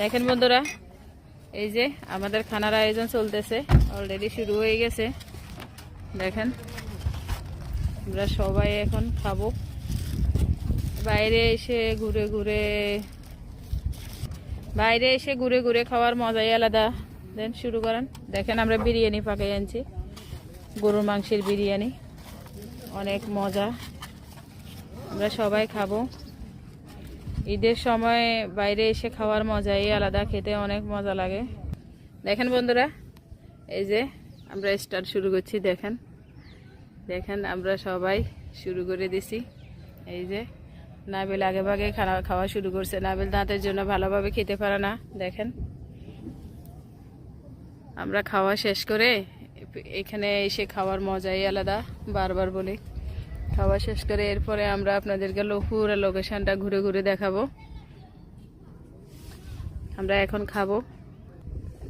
দেখেন বন্ধুরা, এই যে আমাদের খানার আয়োজন চলতেছে অলরেডি শুরু হয়ে গেছে। দেখেন, আমরা সবাই এখন খাব। বাইরে এসে ঘুরে ঘুরে, বাইরে এসে ঘুরে ঘুরে খাওয়ার মজাই আলাদা। দেন শুরু করেন। দেখেন, আমরা বিরিয়ানি পাকাই আনছি। গরুর মাংসের বিরিয়ানি। অনেক মজা। আমরা সবাই খাব। ঈদের সময় বাইরে এসে খাওয়ার মজাই আলাদা, খেতে অনেক মজা লাগে। দেখেন বন্ধুরা, এই যে আমরা স্টার্ট শুরু করছি, দেখেন। দেখেন আমরা সবাই শুরু করে দিছি। এই যে নাবিল আগে ভাগে খানা, খাওয়া শুরু করছে। নাবিল দাঁতের জন্য ভালোভাবে খেতে পারে না, দেখেন। আমরা খাওয়া শেষ করে এখানে এসে খাওয়ার মজাই আলাদা, বারবার বলি। খাওয়া শেষ করে এরপরে আমরা আপনাদেরকে পুরো লোকেশনটা ঘুরে ঘুরে দেখাবো। আমরা এখন খাব।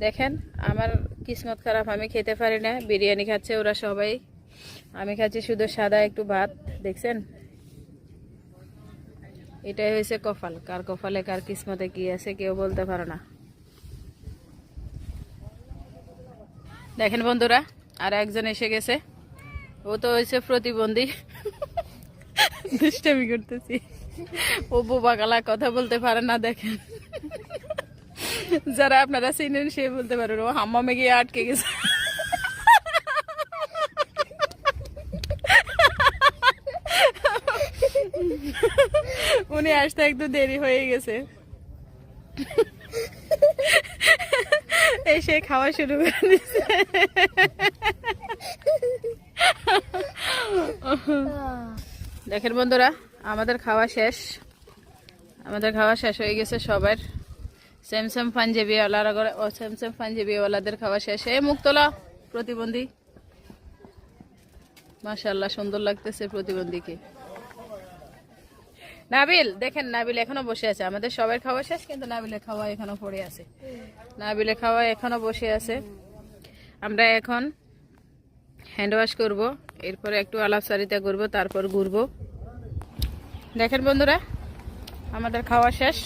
দেখেন, আমার কিসমত খারাপ, আমি খেতে পারি না, বিরিয়ানি খাচ্ছে ওরা সবাই। আমি খাচ্ছি শুধু সাদা একটু ভাত, দেখছেন? এটাই হয়েছে কপাল, কার কপালে কার কিসমতে কি আছে কেউ বলতে পারো না। দেখেন বন্ধুরা, আর একজন এসে গেছে। ও তো হয়েছে প্রতিবন্ধী। দুষ্টামি করতেছি। ও বোবা গালা কথা বলতে পারে না, দেখেন। যারা আপনারা চিনেন, সে বলতে পারেন ও হাম্মামে গিয়ে আটকে গেছে। উনি আসতে একটু দেরি হয়ে গেছে। এসে খাওয়া শুরু করে দিচ্ছে দেখেন বন্ধুরা, আমাদের খাওয়া শেষ। আমাদের খাওয়া শেষ হয়ে গেছে সবার। সেম পাঞ্জাবিওয়ালারা করে ও সেম পাঞ্জাবিওয়ালাদের খাওয়া শেষ। এই মুক্তলা, প্রতিবন্ধী। মাশাল্লাহ সুন্দর লাগতেছে প্রতিবন্ধীকে। নাবিল, দেখেন, নাবিল এখনও বসে আছে। আমাদের সবার খাওয়া শেষ, কিন্তু নাবিলের খাওয়া এখনও পড়ে আছে। নাবিলের খাওয়া এখনও বসে আছে। আমরা এখন হ্যান্ড ওয়াশ করব, এরপরে একটু আলাপসারিতা করব, তারপর ঘুরবো। দেখেন বন্ধুরা, আমাদের খাওয়া শেষ।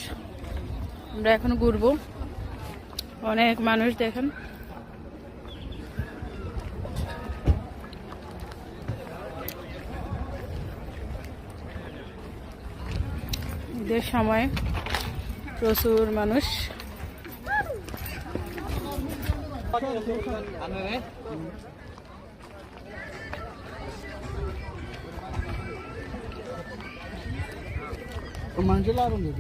আমরা এখন ঘুরবো। অনেক মানুষ দেখেন। ঈদের সময় প্রচুর মানুষ। മഞ്ചലാറുണ്ട്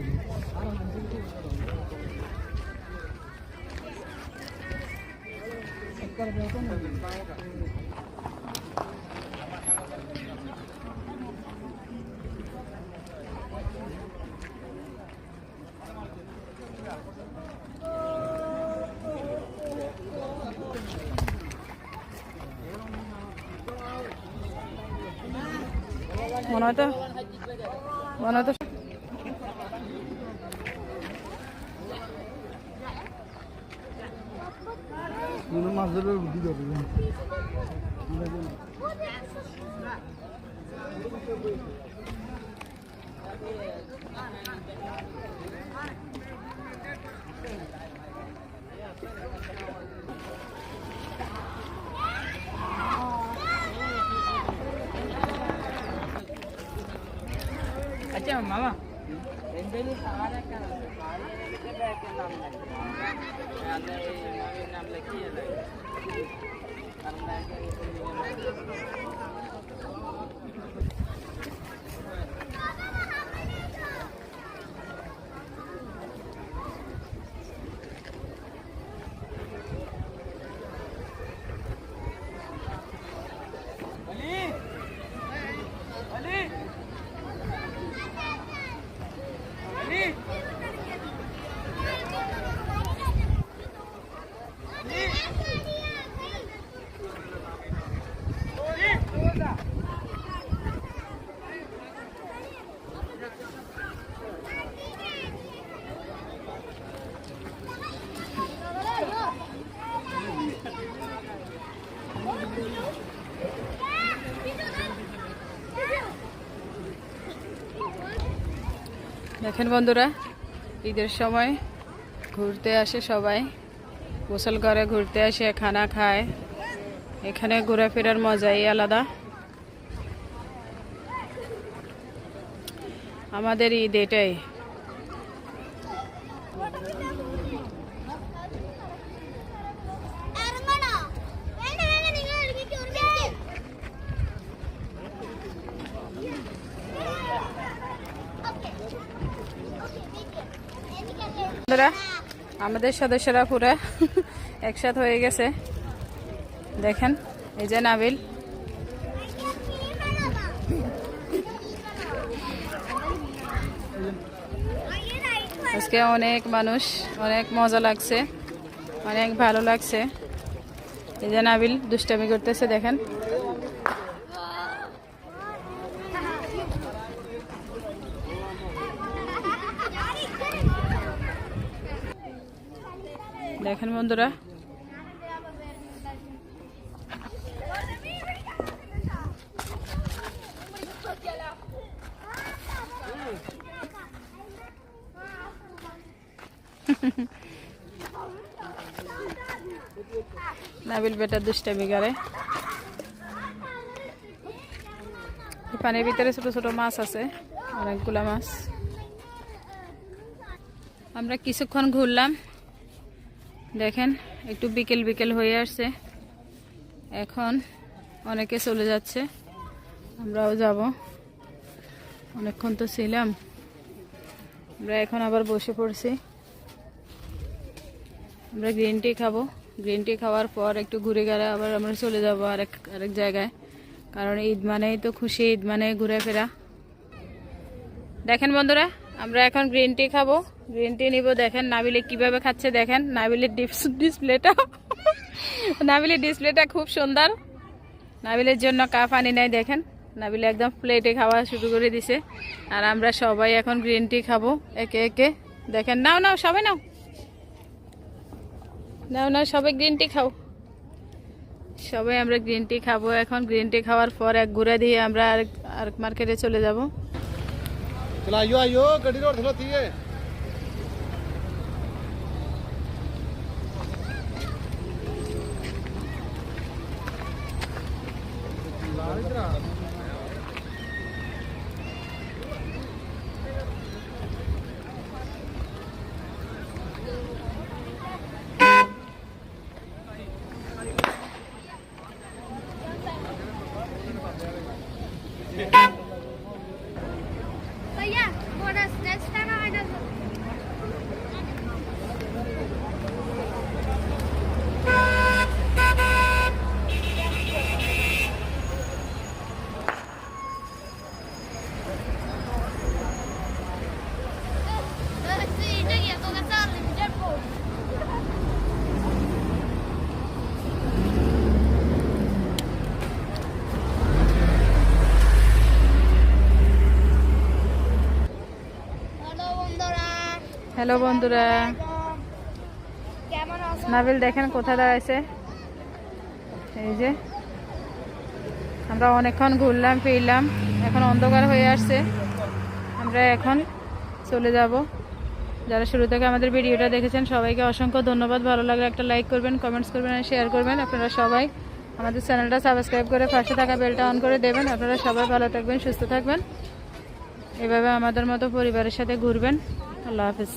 Ona da, ona da. अच्छा मामा ரெண்டு சாதாரண দেখেন বন্ধুরা, ঈদের সময় ঘুরতে আসে সবাই। গোসল করে ঘুরতে আসে, খানা খায়। এখানে ঘোরাফেরার মজাই আলাদা। আমাদের ঈদ এটাই। বন্ধুরা, আমাদের সদস্যরা পুরো একসাথ হয়ে গেছে। দেখেন, এই যে নাবিল। আজকে অনেক মানুষ, অনেক মজা লাগছে, অনেক ভালো লাগছে। এই যে নাবিল, দুষ্টামি করতেছে, দেখেন। দেখেন বন্ধুরা। নাবিল বেটা দুষ্টামি করে। পানির ভিতরে ছোট ছোট মাছ আছে, অনেকগুলা মাছ। আমরা কিছুক্ষণ ঘুরলাম। দেখেন, একটু বিকেল বিকেল হয়ে আসছে। এখন অনেকে চলে যাচ্ছে। আমরাও যাব। অনেকক্ষণ তো ছিলাম। আমরা এখন আবার বসে পড়ছি। আমরা গ্রিন টি খাব। গ্রিন টি খাওয়ার পর একটু ঘুরে গেলে আবার আমরা চলে যাব আরেক আরেক জায়গায়। কারণ ঈদ মানেই তো খুশি, ঈদ মানে ঘুরে ফেরা। দেখেন বন্ধুরা আমরা এখন গ্রিন টি খাব। গ্রিন টি নিব, দেখেন নাবিলে কীভাবে খাচ্ছে, দেখেন নাবিলের ডিসপ্লেটা নাবিলের ডিসপ্লেটা খুব সুন্দর। নাবিলের জন্য কাপ আনি নাই, দেখেন। নাবিলে একদম প্লেটে খাওয়া শুরু করে দিছে। আর আমরা সবাই এখন গ্রিন টি খাব, একে একে। দেখেন, নাও নাও, সবাই নাও। নাও নাও, সবাই গ্রিন টি খাও। সবাই আমরা গ্রিন টি খাব এখন। গ্রিন টি খাওয়ার পর এক ঘুরে দিয়ে আমরা আর মার্কেটে চলে যাব। ਚਲ ਆਇਓ ਆਇਓ ਗੱਡੀ ਰੋਡ ਖਲੋਤੀ ਏ भैया হ্যালো বন্ধুরা। কেমন আছো? নাবিল দেখেন কোথায় দাঁড়াইছে। এই যে আমরা অনেকক্ষণ ঘুরলাম ফিরলাম এখন অন্ধকার হয়ে আসছে। আমরা এখন চলে যাব। যারা শুরু থেকে আমাদের ভিডিওটা দেখেছেন সবাইকে অসংখ্য ধন্যবাদ। ভালো লাগলে একটা লাইক করবেন কমেন্টস করবেন আর শেয়ার করবেন। আপনারা সবাই আমাদের চ্যানেলটা সাবস্ক্রাইব করে পাশে থাকা বেলটা অন করে দেবেন। আপনারা সবাই ভালো থাকবেন সুস্থ থাকবেন। এভাবে আমাদের মতো পরিবারের সাথে ঘুরবেন। আল্লাহ হাফিজ